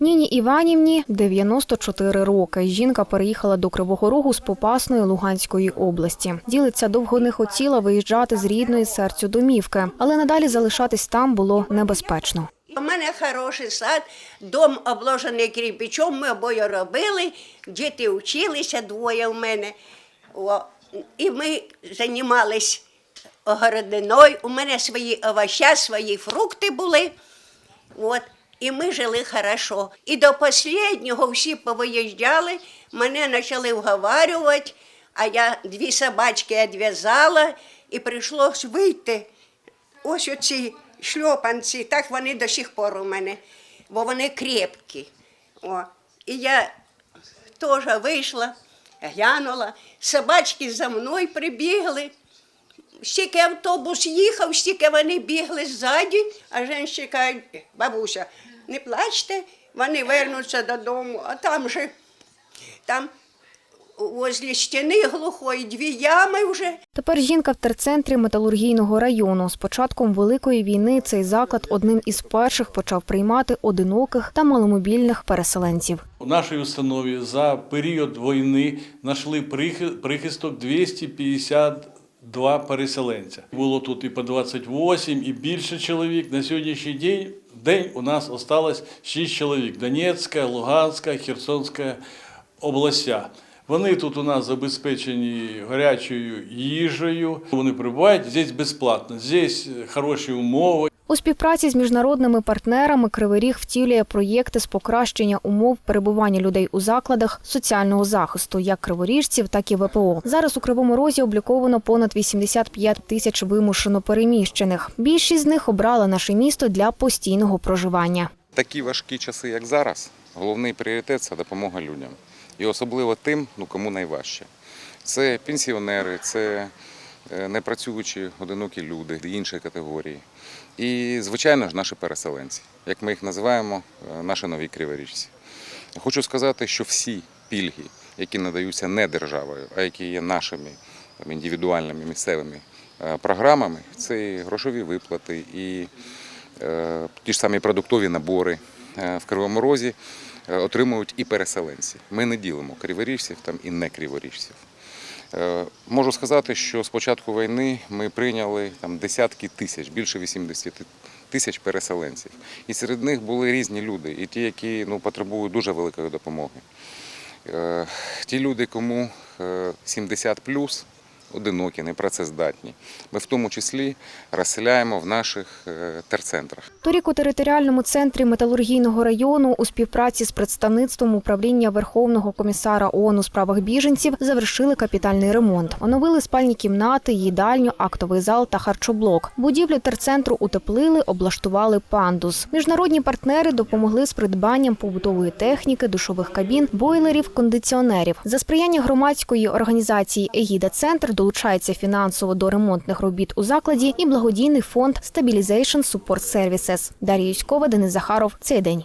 Ніні Іванівні 94 роки. Жінка переїхала до Кривого Рогу з Попасної Луганської області. Ділиться довго не хотіла виїжджати з рідної серцю домівки, але надалі залишатись там було небезпечно. У мене хороший сад, дом обложений кирпичом, ми обоє робили, діти вчилися, двоє в мене. О, і ми займалися огородиною. У мене свої овоща, свої фрукти були. От. І ми жили хорошо. І до останнього всі повиїжджали, мене почали вговарювати, а я дві собачки відв'язала і прийшлось вийти. Ось оці шльопанці, так вони до сих пор у мене, бо вони крепкі. О. І я теж вийшла, глянула, собачки за мною прибігли. Стільки автобус їхав, стільки вони бігли ззаді, а жінки кажуть, «Е, бабуся, не плачте, вони вернуться додому, а там же там возле стіни глухої дві ями вже. Тепер жінка в терцентрі металургійного району. З початком великої війни цей заклад одним із перших почав приймати одиноких та маломобільних переселенців. У нашій установі за період війни знайшли прихисток 250 два переселенця. Було тут і по 28, і більше чоловік. На сьогоднішній день у нас осталось 6 чоловік: Донецька, Луганська, Херсонська областя. Вони тут у нас забезпечені гарячою їжею. Вони прибувають здесь безплатно, здесь хороші умови. У співпраці з міжнародними партнерами Кривий Ріг втілює проєкти з покращення умов перебування людей у закладах соціального захисту, як криворіжців, так і ВПО. Зараз у Кривому Розі обліковано понад 85 тисяч вимушено переміщених. Більшість з них обрала наше місто для постійного проживання. такі важкі часи, як зараз, головний пріоритет це допомога людям. І особливо тим, ну кому найважче. Це пенсіонери, це непрацюючі одинокі люди, інші категорії. І, звичайно ж, наші переселенці, як ми їх називаємо, е, наші нові криворіжці. Хочу сказати, що всі пільги, які надаються не державою, а які є нашими там, індивідуальними місцевими е, програмами, це і грошові виплати, і е, ті ж самі продуктові набори е, в Кривому Розі е, отримують і переселенці. Ми не ділимо криворіжців там і не криворіжців. Е, Можу сказати, що з початку війни ми прийняли там десятки тисяч, більше 80 тисяч переселенців. І серед них були різні люди, і ті, які ну, потребують дуже великої допомоги. Е, Ті люди, кому е, 70 одинокі, непрацездатні. Ми в тому числі розселяємо в наших е, терцентрах. Торік у територіальному центрі металургійного району у співпраці з представництвом управління Верховного комісара ООН у справах біженців завершили капітальний ремонт. Оновили спальні кімнати, їдальню, актовий зал та харчоблок. Будівлю терцентру утеплили, облаштували пандус. Міжнародні партнери допомогли з придбанням побутової техніки, душових кабін, бойлерів, кондиціонерів. За сприяння громадської організації Егіда Центр долучається фінансово до ремонтних робіт у закладі і благодійний фонд Stabilization Support Services. Дар'я Юськова, Денис Захаров. Цей день.